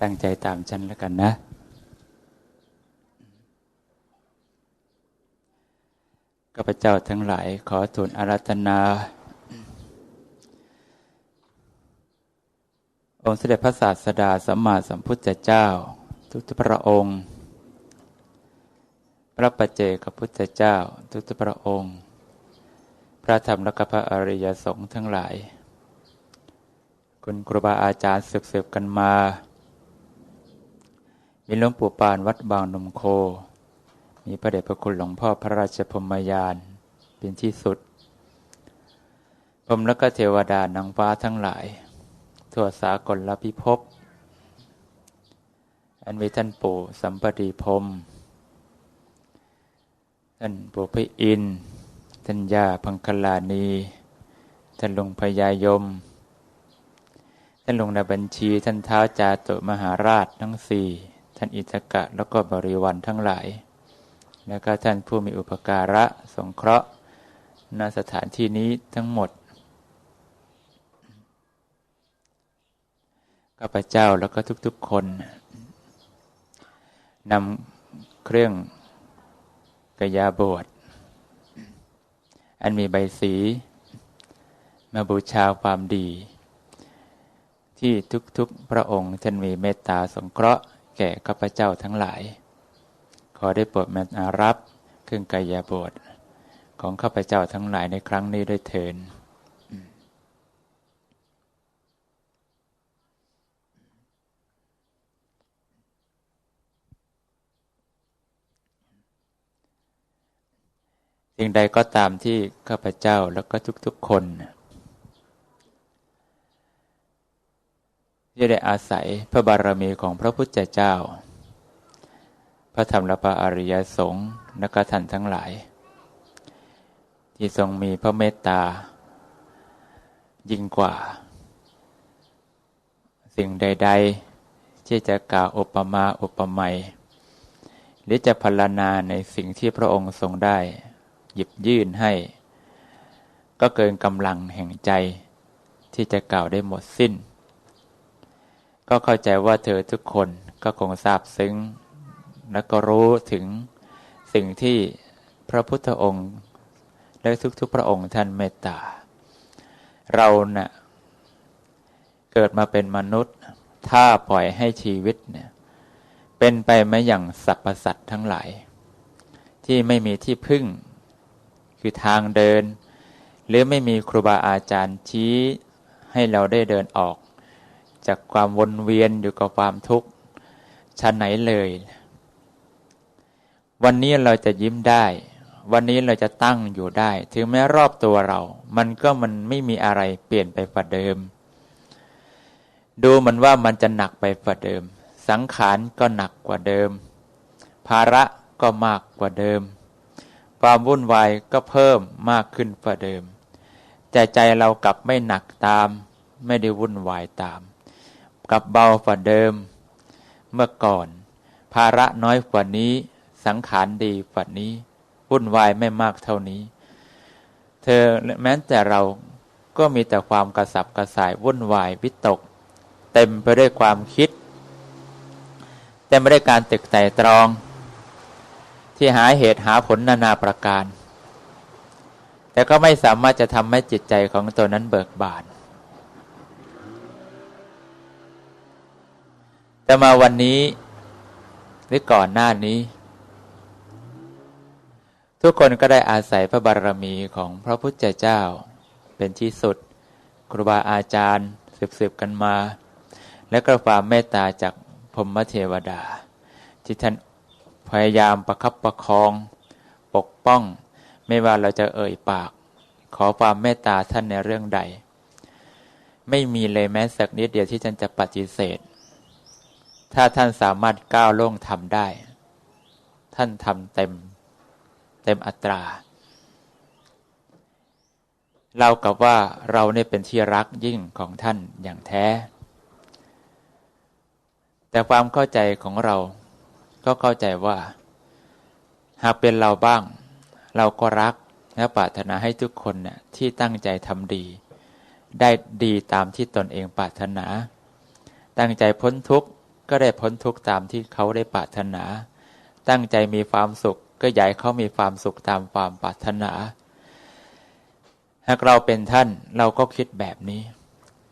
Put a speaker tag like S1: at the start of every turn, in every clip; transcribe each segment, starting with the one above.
S1: ตั้งใจตามฉันแล้วกันนะ ข้าพเจ้าทั้งหลายขอทูลอารัธนา องค์เสด็จพระศาสดาสัมมาสัมพุทธเจ้า ทุกพระองค์ พระปัจเจกพุทธเจ้า ทุกพระองค์ พระธรรมและพระอริยสงฆ์ทั้งหลาย คุณครูบาอาจารย์สืบๆกันมา มีหลวงปู่ปานวัดบางนมโค มีพระเดชพระคุณหลวงพ่อพระราชพมยานเป็นที่สุด ผมและก็เทวดานางฟ้าทั้งหลาย ทั่วสากลละพิภพ อันมีท่านปู่สัมปติพมท่านปู่พระอิน ท่านย่าพังคลานี ท่านลุงพญายม ท่านลงในบัญชีท่านเท้าจาตุมหาราชทั้งสี่ท่านอิทกะแล้วก็บริวารทั้งหลาย แล้วก็ท่านผู้มีอุปการะสงเคราะห์ณสถานที่นี้ทั้งหมดข้าพเจ้าแล้วก็ทุกๆคนนำเครื่องกยาบวชอันมีใบสี มาบูชาความดี ที่ทุกๆพระองค์ท่านมีเมตตาสงเคราะห์แก่ข้าพเจ้าทั้งหลาย ขอได้โปรดมารับเครื่องกายบทของข้าพเจ้าทั้งหลายในครั้งนี้ด้วยเถินสิ่งใดก็ตามที่ข้าพเจ้าแล้วก็ทุกๆคน ที่ได้อาศัยพระบารมีของพระพุทธเจ้า พระธรรมและพระอริยสงฆ์และก็ท่านทั้งหลาย ที่ทรงมีพระเมตตา ยิ่งกว่า สิ่งใด ๆ ที่จะกล่าวอุปมาอุปไมยหรือจะพรรณนาในสิ่งที่พระองค์ทรงได้ หยิบยื่นให้ ก็เกินกำลังแห่งใจที่จะกล่าวได้หมดสิ้น ก็เข้าใจว่าเธอทุกคนก็คงทราบซึ้ง และก็รู้ถึงสิ่งที่พระพุทธองค์ และทุกๆพระองค์ท่านเมตตา เราเนะ่ยเกิดมาเป็นมนุษย์ ถ้าปล่อยให้ชีวิตเนี่ยเป็นไปไม่อย่างสรรพสัตว์ทั้งหลาย ที่ไม่มีที่พึ่ง คือทางเดิน หรือไม่มีครูบาอาจารย์ชี้ให้เราได้เดินออก จากความวนเวียนอยู่กับความทุกข์ชั้นไหนเลย วันนี้เราจะยิ้มได้ วันนี้เราจะตั้งอยู่ได้ ถึงแม้รอบตัวเรา มันก็มันไม่มีอะไรเปลี่ยนไปฝ่าเดิม ดูมันว่ามันจะหนักไปฝ่าเดิม สังขารก็หนักกว่าเดิม ภาระก็มากกว่าเดิม ความวุ่นวายก็เพิ่มมากขึ้นฝ่าเดิมใจใจเรากลับไม่หนักตาม ไม่ได้วุ่นวายตาม กับเบากว่าเดิม เมื่อก่อน ภาระน้อยกว่านี้ สังขารดีกว่านี้วุ่นวายไม่มากเท่านี้ เธอแม้แต่เราก็มีแต่ความกระสับกระส่ายวุ่นวายวิตก เต็มไปด้วยความคิด เต็มไปด้วยการตึกแต่ตรอง ที่หาเหตุหาผลนานาประการ แต่ก็ไม่สามารถจะทำให้จิตใจของตัวนั้นเบิกบาน แต่มาวันนี้หรือก่อนหน้านี้ ทุกคนก็ได้อาศัยพระบารมีของพระพุทธเจ้า เป็นที่สุด ครูบาอาจารย์สืบๆกันมา และก็ความเมตตาจากพรมเทวดา ที่ท่านพยายามประคับประคอง ปกป้อง ไม่ว่าเราจะเอ่ยปาก ขอความเมตตาท่านในเรื่องใด ไม่มีเลยแม้สักนิดเดียวที่ท่านจะปฏิเสธ ถ้าท่านสามารถก้าวล่วงทำได้ ท่านทำเต็ม เต็มอัตรา เรากับว่าเราเนี่ยเป็นที่รักยิ่งของท่านอย่างแท้ แต่ความเข้าใจของเราก็เข้าใจว่า หากเป็นเราบ้าง เราก็รักและปรารถนาให้ทุกคนเนี่ยที่ตั้งใจทำดี ได้ดีตามที่ตนเองปรารถนา ตั้งใจพ้นทุกข์ ก็ได้พ้นทุกข์ตามที่เขาได้ปรารถนา ตั้งใจมีความสุขก็อยากเขามีความสุขตามความปรารถนา หากเราเป็นท่านเราก็คิดแบบนี้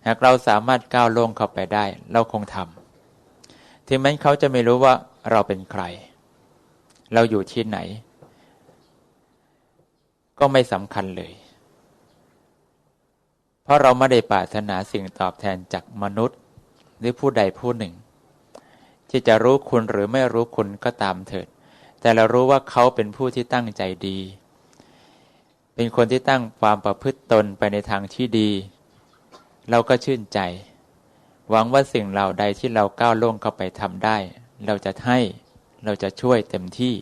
S1: หากเราสามารถก้าวล่วงเข้าไปได้ เราคงทำถึงแม้เขาจะไม่รู้ว่าเราเป็นใคร เราอยู่ที่ไหน ก็ไม่สำคัญเลย เพราะเราไม่ได้ปรารถนาสิ่งตอบแทนจากมนุษย์ หรือผู้ใดผู้หนึ่ง ที่จะรู้คุณหรือไม่รู้คุณก็ตามเถิด แต่เรารู้ว่าเขาเป็นผู้ที่ตั้งใจดี เป็นคนที่ตั้งความประพฤติตนไปในทางที่ดี เราก็ชื่นใจ หวังว่าสิ่งเหล่าใดที่เราก้าวล่วงเข้าไปทำได้ เราจะให้เราจะช่วยเต็มที่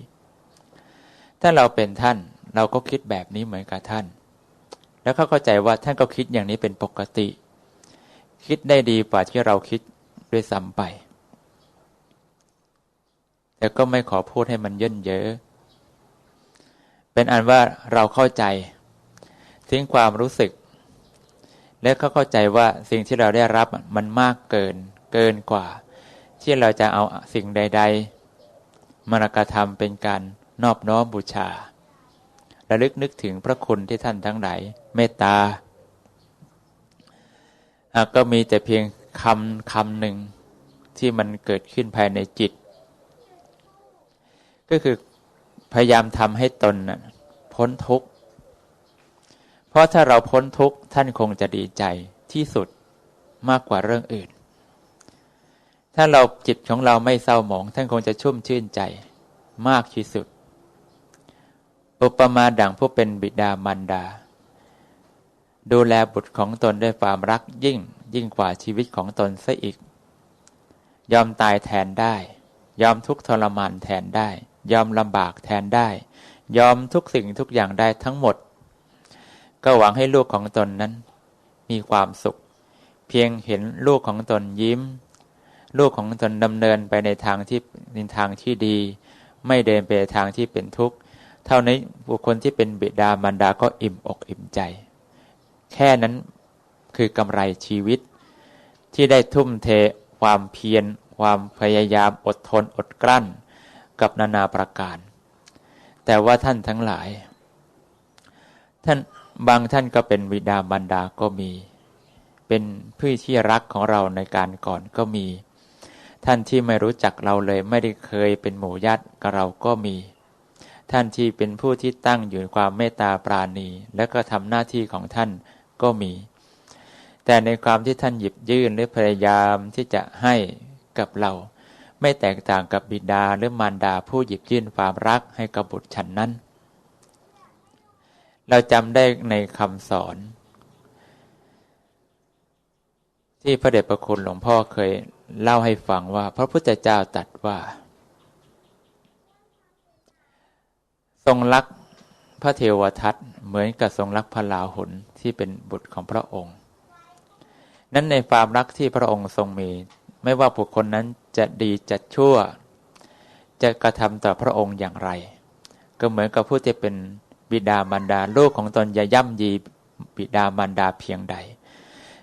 S1: ถ้าเราเป็นท่านเราก็คิดแบบนี้เหมือนกับท่าน แล้วเขาเข้าใจว่าท่านก็คิดอย่างนี้เป็นปกติ คิดได้ดีกว่าที่เราคิดด้วยซ้ำไป แต่ก็ไม่ขอพูดให้มันเยินเยอะ เป็นอันว่าเราเข้าใจ ทิ้งความรู้สึก และก็เข้าใจว่าสิ่งที่เราได้รับมันมากเกิน เกินกว่า ที่เราจะเอาสิ่งใด ๆมรกระทำเป็นการนอบน้อมบูชาระลึกนึกถึงพระคุณที่ท่านทั้งหลายเมตตาก็มีแต่เพียงคำคำหนึ่งที่มันเกิดขึ้นภายในจิต ก็คือพยายามทำให้ตนพ้นทุกข์ เพราะถ้าเราพ้นทุกข์ท่านคงจะดีใจที่สุดมากกว่าเรื่องอื่น ถ้าเราจิตของเราไม่เศร้าหมอง ท่านคงจะชุ่มชื่นใจมากที่สุด อุปมาดังผู้เป็นบิดามารดา ดูแลบุตรของตนด้วยความรักยิ่งยิ่งกว่าชีวิตของตนซะอีก ยอมตายแทนได้ ยอมทุกทรมานแทนได้ ยอมลำบากแทนได้ ยอมทุกสิ่งทุกอย่างได้ทั้งหมด ก็หวังให้ลูกของตนนั้น มีความสุข เพียงเห็นลูกของตนยิ้ม ลูกของตนดำเนินไปในทางที่ในทางที่ดี ไม่เดินไปทางที่เป็นทุกข์ เท่านี้บุคคลที่เป็นบิดามารดาก็อิ่มอกอิ่มใจ แค่นั้นคือกำไรชีวิต ที่ได้ทุ่มเทความเพียรความพยายามอดทนอดกลั้น กับนานาประการ แต่ว่าท่านทั้งหลาย ท่านบางท่านก็เป็นวิดาบรรดาก็มี เป็นผู้ที่รักของเราในการก่อนก็มี ท่านที่ไม่รู้จักเราเลยไม่ได้เคยเป็นหมู่ญาติกับเราก็มี ท่านที่เป็นผู้ที่ตั้งอยู่ความเมตตาปราณี และก็ทำหน้าที่ของท่านก็มี แต่ในความที่ท่านหยิบยื่นหรือพยายามที่จะให้กับเรา ไม่แตกต่างกับบิดาหรือมารดาผู้หยิบยื่นความรักให้กับบุตรฉันนั้น เราจำได้ในคำสอน ที่พระเดชพระคุณหลวงพ่อเคยเล่าให้ฟังว่า พระพุทธเจ้าตรัสว่า ทรงรักพระเทวทัตเหมือนกับทรงรักพระลาหุนที่เป็นบุตรของพระองค์ นั้นในความรักที่พระองค์ทรงมี ไม่ว่าบุคคลนั้น จะดีจะชั่ว จะกระทำต่อพระองค์อย่างไร ก็เหมือนกับผู้ที่เป็นบิดามารดาลูกของตนอย่าย่ำยีบิดามารดาเพียงใด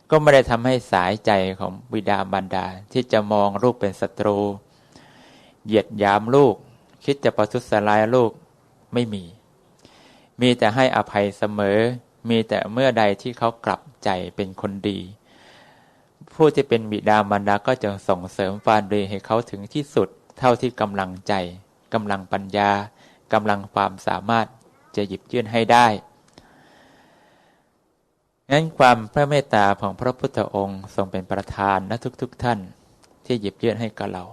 S1: ก็ไม่ได้ทำให้สายใจของบิดามารดาที่จะมองลูกเป็นศัตรู เหยียดยามลูก คิดจะประทุษร้ายลูกไม่มี มีแต่ให้อภัยเสมอ มีแต่เมื่อใดที่เขากลับใจเป็นคนดี ผู้ที่เป็นบิดามารดาก็จะส่งเสริมฟานเรให้เขาถึงที่สุด เท่าที่กำลังใจกำลังปัญญากำลังความสามารถจะหยิบยื่นให้ได้งั้นความพระเมตตาของพระพุทธองค์ทรงเป็นประธานนะทุกๆทท่านที่หยิบยื่นให้กับเรา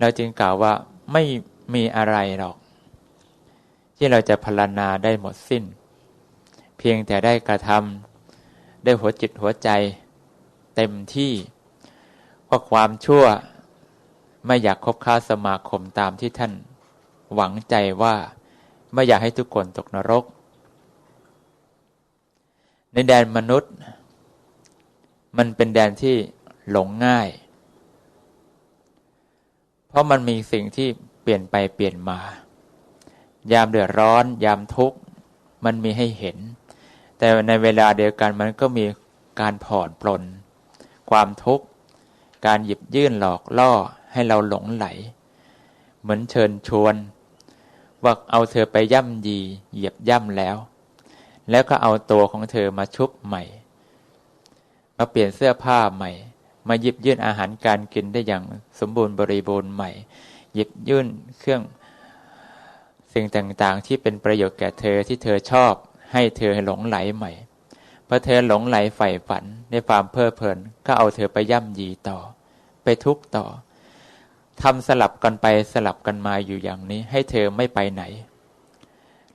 S1: เราจึงกล่าวว่าไม่มีอะไรหรอก ที่เราจะพรรณนาได้หมดสิ้น เพียงแต่ได้กระทำได้หัวจิตหัวใจ เต็มที่เพราะความชั่วไม่อยากคบค้าสมาคมตามที่ท่าน หวังใจว่าไม่อยากให้ทุกคนตกนรก ในแดนมนุษย์ มันเป็นแดนที่หลงง่าย เพราะมันมีสิ่งที่เปลี่ยนไปเปลี่ยนมา ยามเดือดร้อน ยามทุกข์ มันมีให้เห็น แต่ในเวลาเดียวกันมันก็มีการผ่อนปลน ความทุกข์ การหยิบยื่นหลอกล่อให้เราหลงไหล เหมือนเชิญชวน ว่าเอาเธอไปย่ำยีเหยียบย่ำแล้ว แล้วก็เอาตัวของเธอมาชุบใหม่ มาเปลี่ยนเสื้อผ้าใหม่ มาหยิบยื่นอาหารการกินได้อย่างสมบูรณ์บริบูรณ์ใหม่ หยิบยื่นเครื่องสิ่งต่างๆ ที่เป็นประโยชน์แก่เธอที่เธอชอบ ให้เธอหลงไหลใหม่พอเธอหลงไหลใฝ่ฝัน ในความเพลิดเพลิน ก็เอาเธอไปย่ำยีต่อ ไปทุกต่อทำสลับกันไปสลับกันมาอยู่อย่างนี้ ให้เธอไม่ไปไหน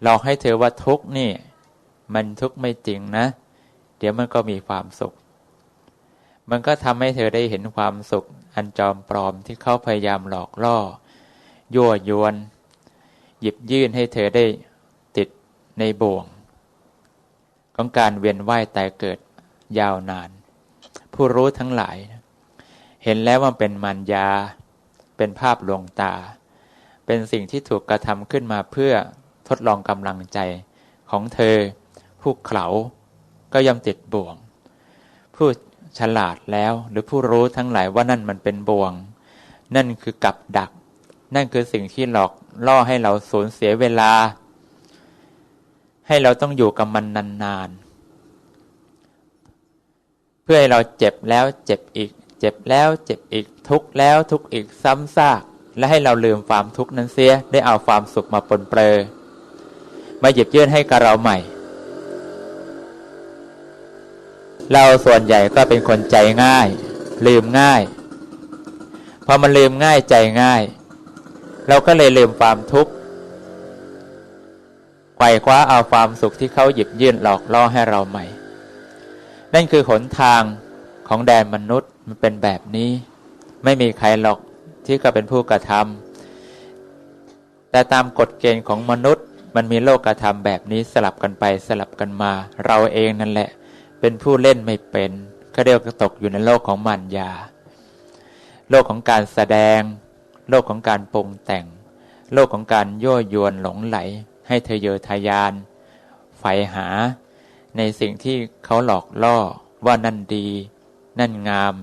S1: หลอกให้เธอว่าทุกนี่ มันทุกไม่จริงนะ เดี๋ยวมันก็มีความสุข มันก็ทำให้เธอได้เห็นความสุข อันจอมปลอมที่เขาพยายามหลอกล่อ ยั่วยวน หยิบยื่นให้เธอได้ติดในบ่วง ของการเวียนว่ายตายเกิด ยาวนาน ผู้รู้ทั้งหลาย เห็นแล้วว่าเป็นมันยา เป็นภาพลวงตา เป็นสิ่งที่ถูกกระทำขึ้นมาเพื่อทดลองกำลังใจของเธอ ผู้เขาก็ย่อมติดบ่วง ผู้ฉลาดแล้วหรือผู้รู้ทั้งหลายว่านั่นมันเป็นบ่วง นั่นคือกับดัก นั่นคือสิ่งที่หลอกล่อให้เราสูญเสียเวลา ให้เราต้องอยู่กับมันนานๆ พื่อให้เราเจ็บแล้วเจ็บอีก เจ็บแล้วเจ็บอีกทุกแล้วทุกอีกซ้ำซาก และให้เราลืมความทุกข์นั้นเสียได้เอาความสุขมาปนเปลือมาหยิบยื่นให้กับเราใหม่ เราส่วนใหญ่ก็เป็นคนใจง่าย ลืมง่าย พอมันลืมง่ายใจง่าย เราก็เลยลืมความทุกข์ไขว่คว้าเอาความสุขที่เขาหยิบยื่นหลอกล่อให้เราใหม่ นั่นคือหนทางของแดนมนุษย์มันเป็นแบบนี้ ไม่มีใครหรอกที่ก็เป็นผู้กระทำแต่ตามกฎเกณฑ์ของมนุษย์ มันมีโลกกระทำแบบนี้สลับกันไปสลับกันมา เราเองนั่นแหละ เป็นผู้เล่นไม่เป็นก็เรียกตกอยู่ในโลกของมันยา โลกของการแสดง โลกของการปรุงแต่ง โลกของการยั่วยวนหลงไหล ให้เธอเยอทายานใฝ่หา ในสิ่งที่เขาหลอกล่อว่านั่นดี นั่นงาม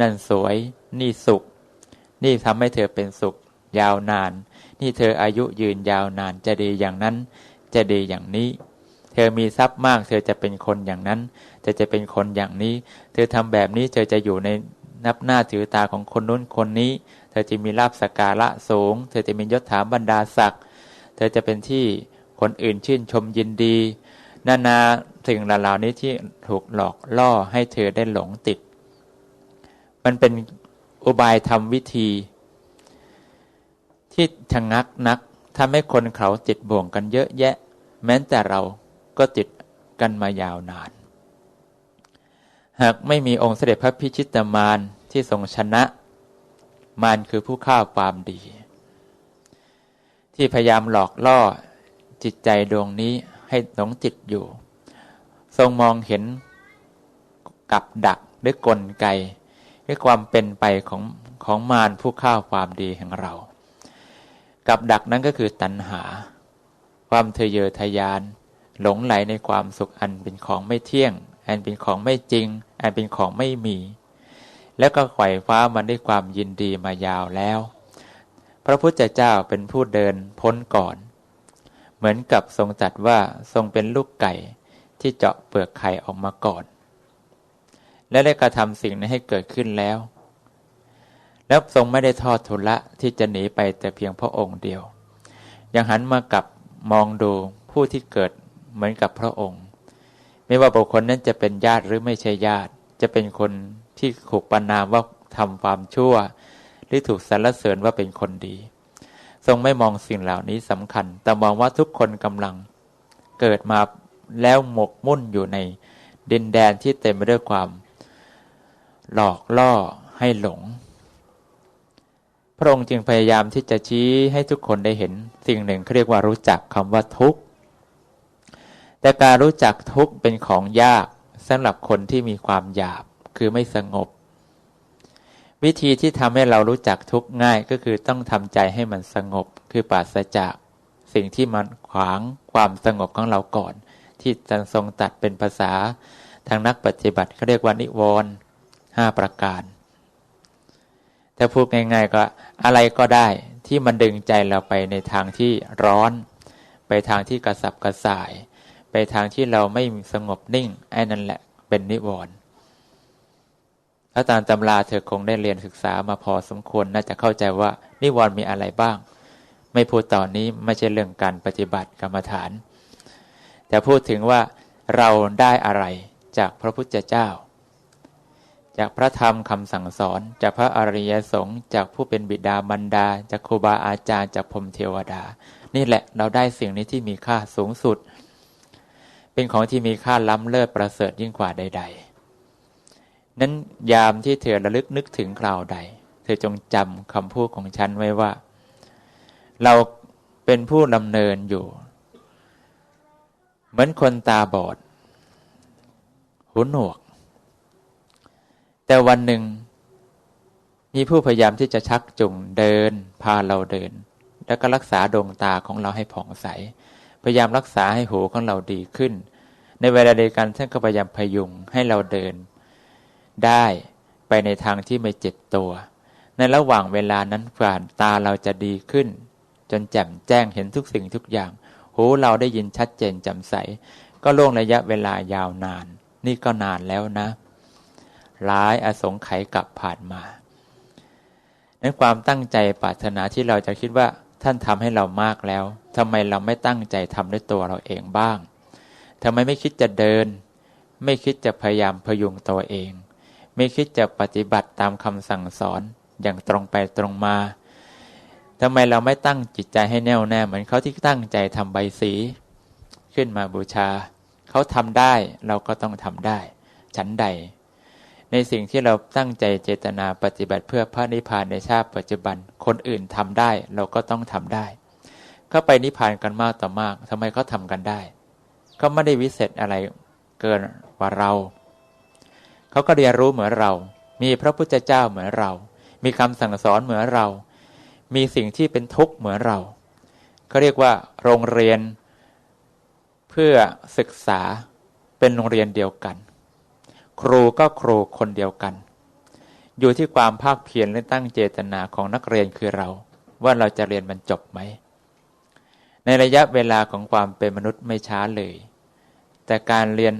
S1: นั่นสวย นี่สุข นี่ทำให้เธอเป็นสุข ยาวนาน นี่เธออายุยืนยาวนานจะดีอย่างนั้น จะดีอย่างนี้ เธอมีทรัพย์มาก เธอจะเป็นคนอย่างนั้น เธอจะเป็นคนอย่างนี้ เธอทำแบบนี้เธอจะอยู่ในนับหน้าถือตาของคนนู้นคนนี้ เธอจะมีลาบสการะสูง เธอจะมียศถาบรรดาศักดิ์ เธอจะเป็นที่คนอื่นชื่นชมยินดี นานา สิ่งเหล่านี้ที่ถูกหลอกล่อให้เธอได้หลงติด มันเป็นอุบายทำวิธี ที่ชะงักนักทำให้คนเขาติดบ่วงกันเยอะแยะ แม้แต่เราก็ติดกันมายาวนาน หากไม่มีองค์เสด็จพระพิชิตมารที่ทรงชนะ มารคือผู้ฆ่าความดี ที่พยายามหลอกล่อจิตใจดวงนี้ให้หลงจิตอยู่ ทรงมองเห็นกับดักหรือกลไกคือความเป็นไปของของมารผู้ข้าวความดีแห่งเรา กับดักนั้นก็คือตัณหา ความเทะเยอทะยาน หลงไหลในความสุขอันเป็นของไม่เที่ยง อันเป็นของไม่จริง อันเป็นของไม่มี แล้วก็ไขว่ฟ้ามันด้วยความยินดีมายาวแล้ว พระพุทธเจ้าเป็นผู้เดินพ้นก่อน เหมือนกับทรงจัดว่าทรงเป็นลูกไก่ ที่เจาะเปลือกไข่ออกมาก่อน และได้กระทำสิ่งนี้นให้เกิดขึ้นแล้ว แล้วทรงไม่ได้ทอดทุละที่จะหนีไปแต่เพียงพระองค์เดียว ยังหันมากับมองดูผู้ที่เกิดเหมือนกับพระองค์ ไม่ว่าบุคคลนั้นจะเป็นญาติหรือไม่ใช่ญาติ จะเป็นคนที่ถูกประนามว่าทำความชั่ว หรือถูกสรรเสริญว่าเป็นคนดี ทรงไม่มองสิ่งเหล่านี้สำคัญ แต่มองว่าทุกคนกำลังเกิดมา แล้วหมกมุ่นอยู่ในดินแดนที่เต็มไปด้วยความ หลอกล่อให้หลง พระองค์จึงพยายามที่จะชี้ให้ทุกคนได้เห็น สิ่งหนึ่งเขาเรียกว่ารู้จักคำว่าทุกข์ แต่การรู้จักทุกข์เป็นของยากสำหรับคนที่มีความหยาบคือไม่สงบ วิธีที่ทำให้เรารู้จักทุกข์ง่ายก็คือต้องทำใจให้มันสงบคือปราศจากสิ่งที่มันขวางความสงบของเราก่อน ที่จะทรงตัดเป็นภาษาทางนักปฏิบัติเขาเรียกว่านิวรณ์ห้าประการ ถ้าพูดง่ายๆก็อะไรก็ได้ที่มันดึงใจเราไปในทางที่ร้อน ไปทางที่กระสับกระส่าย ไปทางที่เราไม่สงบนิ่งไอ้นั่นแหละเป็นนิวรณ์ถ้าตามตำราเธอคงได้เรียนศึกษามาพอสมควรน่าจะเข้าใจว่านิวรณ์มีอะไรบ้าง ไม่พูดตอนนี้ไม่ใช่เรื่องการปฏิบัติกรรมฐาน แต่พูดถึงว่าเราได้อะไรจากพระพุทธเจ้า จากพระธรรมคำสั่งสอน จากพระอริยสงฆ์จากผู้เป็นบิดาบรรดา จากครูบาอาจารย์จากพรมเทวดา นี่แหละเราได้สิ่งนี้ที่มีค่าสูงสุด เป็นของที่มีค่าล้ำเลิศประเสริฐยิ่งกว่าใด ๆ นั้นยามที่เธอระลึกนึกถึงคราวใด เธอจงจำคำพูดของฉันไว้ว่า เราเป็นผู้ดำเนินอยู่ เหมือนคนตาบอด หูหนวก แต่วันหนึ่ง มีผู้พยายามที่จะชักจูงเดิน พาเราเดิน แล้วก็รักษาดวงตาของเราให้ผ่องใส พยายามรักษาให้หูของเราดีขึ้น ในเวลาเดียวกันท่านก็พยายามพยุงให้เราเดิน ได้ไปในทางที่ไม่เจ็บตัว ในระหว่างเวลานั้นฝ่านตาเราจะดีขึ้น จนแจ่มแจ้งเห็นทุกสิ่งทุกอย่าง หูเราได้ยินชัดเจนจำใส ก็ล่วงระยะเวลายาวนาน นี่ก็นานแล้วนะ หลายอสงไขยกลับผ่านมานั้นความตั้งใจปรารถนาที่เราจะคิดว่าท่านทำให้เรามากแล้วทำไมเราไม่ตั้งใจทำด้วยตัวเราเองบ้างทำไมไม่คิดจะเดิน ไม่คิดจะพยายามพยุงตัวเอง ไม่คิดจะปฏิบัติตามคำสั่งสอนอย่างตรงไปตรงมา ทำไมเราไม่ตั้งจิตใจให้แน่วแน่เหมือนเขาที่ตั้งใจทำใบสี ขึ้นมาบูชา เขาทำได้เราก็ต้องทำได้ ฉันใด ในสิ่งที่เราตั้งใจเจตนาปฏิบัติเพื่อพระนิพพานในชาติปัจจุบัน คนอื่นทำได้เราก็ต้องทำได้ เขาไปนิพพานกันมากต่อมากทำไมเขาทากันได้เขาไม่ได้วิเศษอะไรเกินกว่าเรา เขาก็เรียนรู้เหมือนเรา มีพระพุทธเจ้าเหมือนเรา มีคำสั่งสอนเหมือนเรา มีสิ่งที่เป็นทุกข์เหมือนเราเขาเรียกว่า โรงเรียน เพื่อศึกษาเป็นโรงเรียนเดียวกัน ครูก็ครูคนเดียวกัน อยู่ที่ความภาคเพียรและตั้งเจตนาของนักเรียนคือเรา ว่าเราจะเรียนมันจบไหม ในระยะเวลาของความเป็นมนุษย์ไม่ช้าเลย แต่การเรียน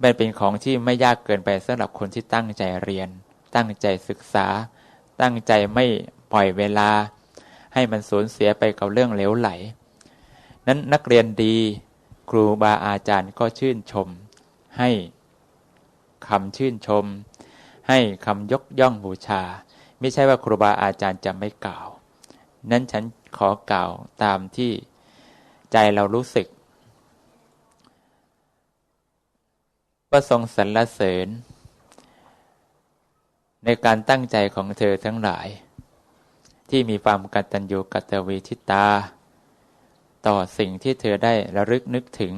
S1: เป็นเป็นของที่ไม่ยากเกินไปสำหรับคนที่ตั้งใจเรียน ตั้งใจศึกษา ตั้งใจไม่ ปล่อยเวลา ให้มันสูญเสียไปกับเรื่องเหลวไหล นั้นนักเรียนดีครูบาอาจารย์ก็ชื่นชม ให้คำชื่นชม ให้คำยกย่องบูชา ไม่ใช่ว่าครูบาอาจารย์จะไม่กล่าว นั้นฉันขอกล่าวตามที่ใจเรารู้สึก ประทรงสรรเสริญ ในการตั้งใจของเธอทั้งหลาย ที่มีความกตัญญูกตเวทิตา ต่อสิ่งที่เธอได้ระลึกนึกถึง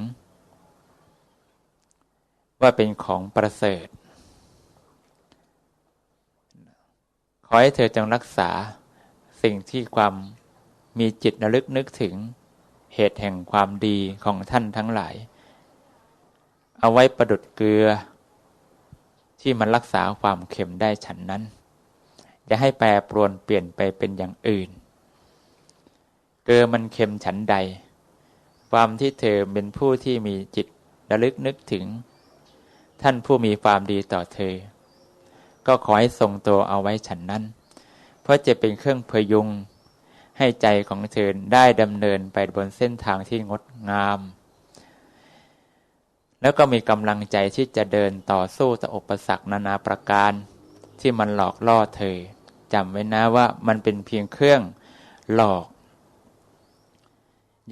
S1: ว่าเป็นของประเสริฐ ขอให้เธอจงรักษาสิ่งที่ความมีจิตระลึกนึกถึง เหตุแห่งความดีของท่านทั้งหลาย เอาไว้ประดุดเกลือ ที่มันรักษาความเค็มได้ฉันนั้น จะให้แปรปรวนเปลี่ยนไปเป็นอย่างอื่น เกลือมันเค็มฉันใด ความที่เธอเป็นผู้ที่มีจิตระลึกนึกถึง ท่านผู้มีความดีต่อเธอ ก็ขอให้ทรงตัวเอาไว้ฉันนั้น เพราะจะเป็นเครื่องพยุง ให้ใจของเธอได้ดำเนินไปบนเส้นทางที่งดงาม แล้วก็มีกำลังใจที่จะเดินต่อสู้ต่ออุปสรรคนานาประการที่มันหลอกล่อเธอ จำไว้นะว่ามันเป็นเพียงเครื่องหลอก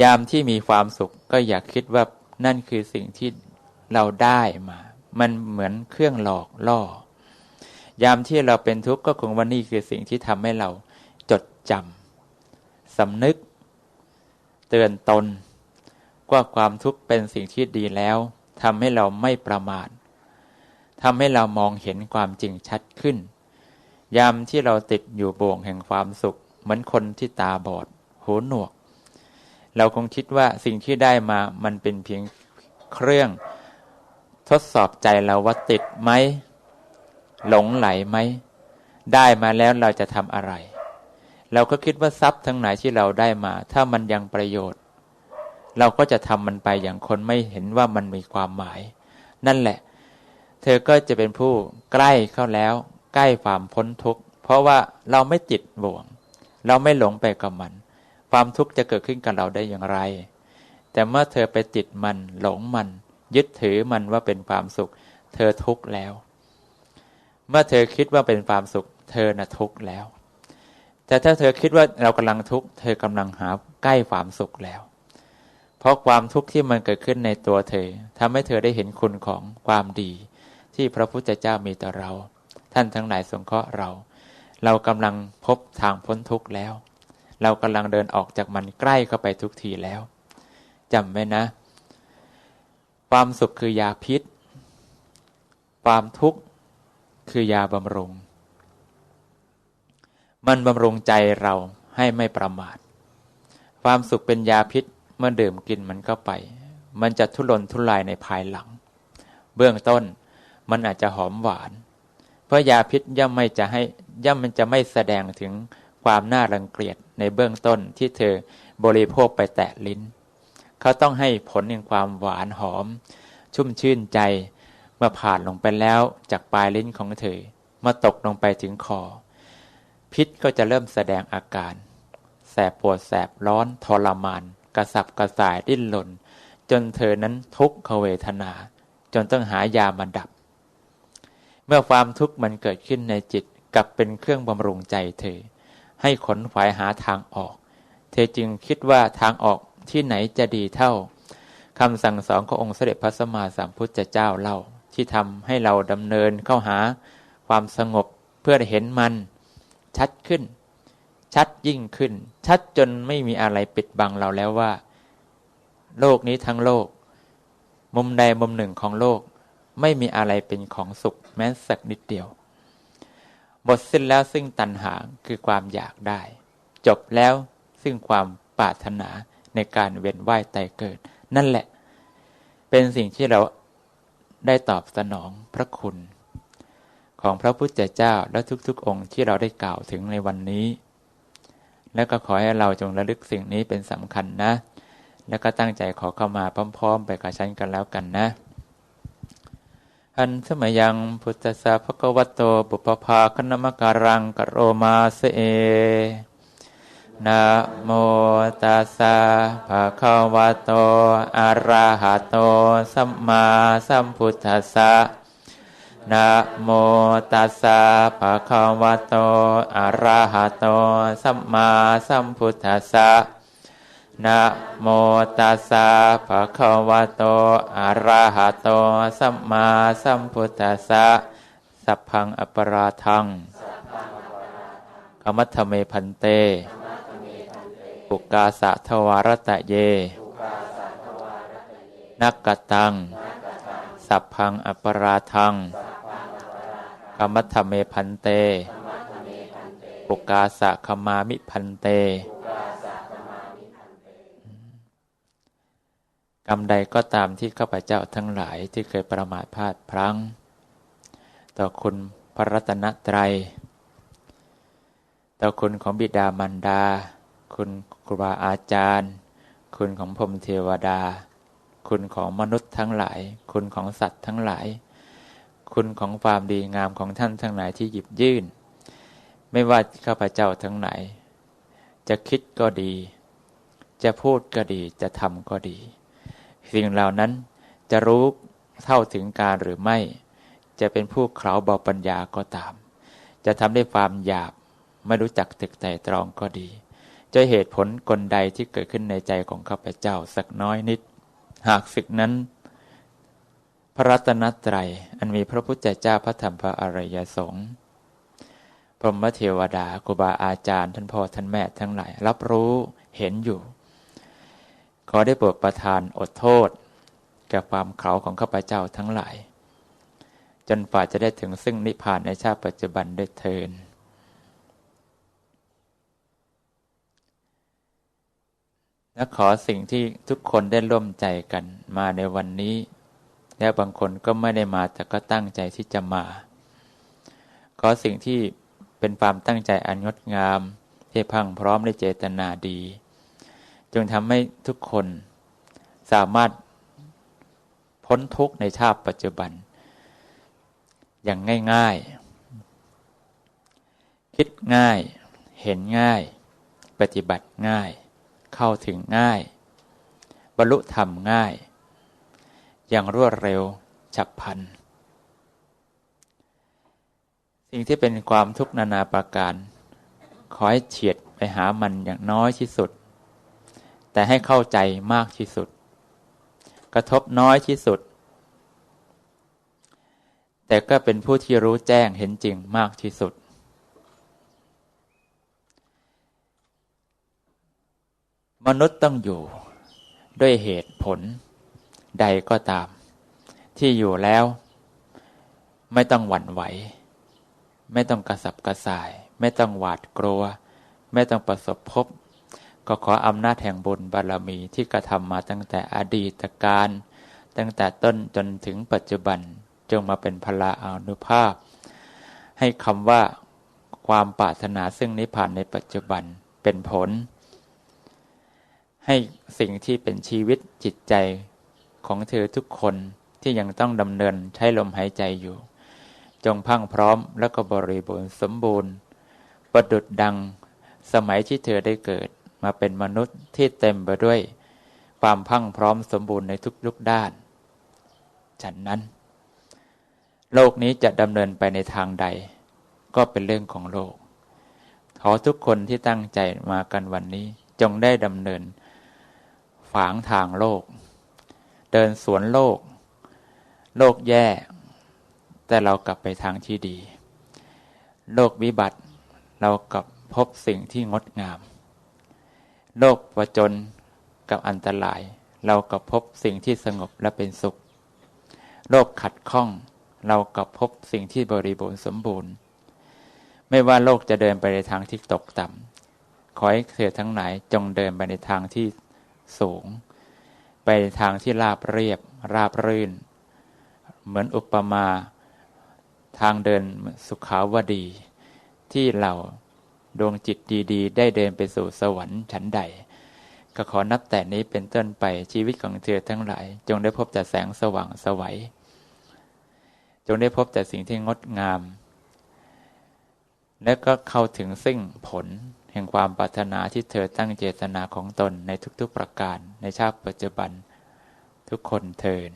S1: ยามที่มีความสุขก็อยากคิดว่านั่นคือสิ่งที่เราได้มา มันเหมือนเครื่องหลอกล่อ ยามที่เราเป็นทุกข์ก็คงว่านี่คือสิ่งที่ทำให้เราจดจำสำนึก เตือนตนว่าความทุกข์เป็นสิ่งที่ดีแล้วทำให้เราไม่ประมาททำให้เรามองเห็นความจริงชัดขึ้น ยามที่เราติดอยู่บ่วงแห่งความสุข เหมือนคนที่ตาบอด หูหนวก เราคงคิดว่าสิ่งที่ได้มามันเป็นเพียงเครื่อง ทดสอบใจเราว่าติดไหมหลงไหลไหม ได้มาแล้วเราจะทำอะไร เราก็คิดว่าทรัพย์ทั้งหลายที่เราได้มา ถ้ามันยังประโยชน์ เราก็จะทำมันไปอย่างคนไม่เห็นว่ามันมีความหมาย นั่นแหละ เธอก็จะเป็นผู้ใกล้เข้าแล้ว ล้ความพ้นทุกข์ เพราะว่าเราไม่ติดบ่วง เราไม่หลงไปกับมัน ความทุกข์จะเกิดขึ้นกับเราได้อย่างไร แต่เมื่อเธอไปติดมันหลงมัน ยึดถือมันว่าเป็นความสุข เธอทุกข์แล้ว เมื่อเธอคิดว่าเป็นความสุข เธอน่ะทุกข์แล้ว แต่ถ้าเธอคิดว่าเรากำลังทุกข์เธอกำลังหาใกล้ความสุขแล้ว เพราะความทุกข์ที่มันเกิดขึ้นในตัวเธอทำให้เธอได้เห็นคุณของความดีที่พระพุทธเจ้ามีต่อเรา ท่านทั้งหลายสงเคราะห์เรา เรากำลังพบทางพ้นทุกข์แล้ว เรากำลังเดินออกจากมันใกล้เข้าไปทุกทีแล้วจำไว้นะ ความสุขคือยาพิษ ความทุกข์คือยาบำรุง มันบำรุงใจเราให้ไม่ประมาท ความสุขเป็นยาพิษเมื่อดื่มกินมันก็ไป มันจะทุรนทุรายในภายหลัง เบื้องต้นมันอาจจะหอมหวาน เพราะยาพิษย่อมไม่จะให้ย่อมมันจะไม่แสดงถึงความน่ารังเกียจในเบื้องต้นที่เธอบริโภคไปแตะลิ้น เขาต้องให้ผลแห่งความหวานหอม ชุ่มชื่นใจ เมื่อผ่านลงไปแล้วจากปลายลิ้นของเธอมาตกลงไปถึงคอ พิษก็จะเริ่มแสดงอาการ แสบปวดแสบร้อนทรมาน กระสับกระส่ายดิ้นรนจนเธอนั้นทุกขเวทนา จนต้องหายามาดับ เมื่อความทุกข์มันเกิดขึ้นในจิตกลับเป็นเครื่องบำรุงใจเธอ ให้ขนขวายหาทางออก เธอจึงคิดว่าทางออกที่ไหนจะดีเท่าคำสั่งสอนขององค์เสด็จพระสัมมาสัมพุทธเจ้าเล่า ที่ทำให้เราดำเนินเข้าหาความสงบเพื่อเห็นมัน ชัดขึ้น ชัดยิ่งขึ้น ชัดจนไม่มีอะไรปิดบังเราแล้วว่า โลกนี้ทั้งโลก มุมใดมุมหนึ่งของโลก ไม่มีอะไรเป็นของสุขแม้สักนิดเดียว หมดสิ้นแล้วซึ่งตัณหาคือความอยากได้ จบแล้วซึ่งความปรารถนาในการเวียนว่ายตายเกิด นั่นแหละ เป็นสิ่งที่เราได้ตอบสนองพระคุณ ของพระพุทธเจ้าและทุกๆ องค์ที่เราได้กล่าวถึงในวันนี้ แล้วก็ขอให้เราจงระลึกสิ่งนี้เป็นสำคัญนะ แล้วก็ตั้งใจขอเข้ามาพร้อม ๆ ไปกับฉันกันแล้วกันนะ อันสมัยยังพุทธสาภกวัตโตบุปภาคณมการังกโรมาเสเอนะโมตัสสะภะคะวะโต อะระหะโต สัมมาสัมพุทธัสสะนะโมตัสสะภะคะวะโต อะระหะโต สัมมาสัมพุทธัสสะ นะโมตัสสะภะคะวะโต อะระหะโต สัมมาสัมพุทธัสสะ สัพพังอปราทังกมัตเมพันเต ปุกาสะทวารตะเย นักกตัง สัพพังอปราทังกมัตเมพันเต ปุกาสะขมามิพันเต กรรมใดก็ตามที่ข้าพเจ้าทั้งหลายที่เคยประมาทพลาดพลั้ง ต่อคุณพระรัตนตรัย ต่อคุณของบิดามารดา คุณครูบาอาจารย์ คุณของพรมเทวดา คุณของมนุษย์ทั้งหลาย คุณของสัตว์ทั้งหลาย คุณของความดีงามของท่านทั้งหลายที่หยิบยื่น ไม่ว่าข้าพเจ้าทั้งหลายจะคิดก็ดี จะพูดก็ดี จะทำก็ดี สิ่งเหล่านั้นจะรู้เท่าถึงการหรือไม่ จะเป็นผู้เขาเบาปัญญาก็ตาม จะทำได้ความหยาบไม่รู้จักตึกแต่ตรองก็ดีจะเหตุผลกลใดที่เกิดขึ้นในใจของข้าพเจ้าสักน้อยนิด หากศึกนั้น พระรัตนตรัยอันมีพระพุทธเจ้าพระธรรมพระอริยสงฆ์พรหมเทวดาครูบาอาจารย์ท่านพ่อท่านแม่ทั้งหลาย รับรู้เห็นอยู่ ขอได้โปรดประทานอดโทษ แก่ความเขาของข้าพเจ้าทั้งหลาย จนฝ่าจะได้ถึงซึ่งนิพพานในชาติปัจจุบันด้วยเทินและขอสิ่งที่ทุกคนได้ร่วมใจกันมาในวันนี้ และบางคนก็ไม่ได้มาแต่ก็ตั้งใจที่จะมา ขอสิ่งที่เป็นความตั้งใจอันงดงามที่พังพร้อมในเจตนาดี จงทำให้ทุกคนสามารถพ้นทุกข์ในชาติปัจจุบัน อย่างง่าย ๆ คิดง่าย เห็นง่าย ปฏิบัติง่าย เข้าถึงง่าย บรรลุธรรมง่าย อย่างรวดเร็วฉับพลัน สิ่งที่เป็นความทุกข์นานาประการ ขอให้เฉียดไปหามันอย่างน้อยที่สุด แต่ให้เข้าใจมากที่สุด กระทบน้อยที่สุด แต่ก็เป็นผู้ที่รู้แจ้งเห็นจริงมากที่สุด มนุษย์ต้องอยู่ด้วยเหตุผลใดก็ตาม ที่อยู่แล้ว ไม่ต้องหวั่นไหว ไม่ต้องกระสับกระส่าย ไม่ต้องหวาดกลัว ไม่ต้องประสบพบ ก็ขออำนาจแห่งบุญบารมีที่กระทำมาตั้งแต่อดีตการ ตั้งแต่ต้นจนถึงปัจจุบันจงมาเป็นพลาอานุภาพ ให้คำว่าความปรารถนาซึ่งนิพพานในปัจจุบันเป็นผล ให้สิ่งที่เป็นชีวิตจิตใจของเธอทุกคนที่ยังต้องดำเนินใช้ลมหายใจอยู่ จงพังพร้อมและก็บริบูรณ์สมบูรณ์ ประดุดดังสมัยที่เธอได้เกิด มาเป็นมนุษย์ที่เต็มไปด้วย ความพังพร้อมสมบูรณ์ในทุกๆด้าน ฉันนั้น โลกนี้จะดำเนินไปในทางใด ก็เป็นเรื่องของโลก ขอทุกคนที่ตั้งใจมากันวันนี้ จงได้ดำเนิน ฝางทางโลก เดินสวนโลก โลกแย่ แต่เรากลับไปทางที่ดี โลกวิบัติเรากลับพบสิ่งที่งดงาม โลกประจนกับอันตราย เรากับพบสิ่งที่สงบและเป็นสุข โลกขัดข้อง เรากับพบสิ่งที่บริบูรณ์สมบูรณ์ ไม่ว่าโลกจะเดินไปในทางที่ตกต่ำขอให้เธอทั้งหลายจงเดินไปในทางที่สูง ไปในทางที่ราบเรียบ ราบรื่น เหมือนอุปมา ทางเดินสุขาวดีที่เรา ดวงจิตดีๆ ได้เดินไปสู่สวรรค์ชั้นใด ก็ขอนับแต่นี้เป็นต้นไปชีวิตของเธอทั้งหลาย จงได้พบแต่แสงสว่างสวัย จงได้พบแต่สิ่งที่งดงาม และก็เข้าถึงซึ่งผลแห่งความปรารถนาที่เธอตั้งเจตนาของตนในทุกๆประการในชาติปัจจุบันทุกคนเทิน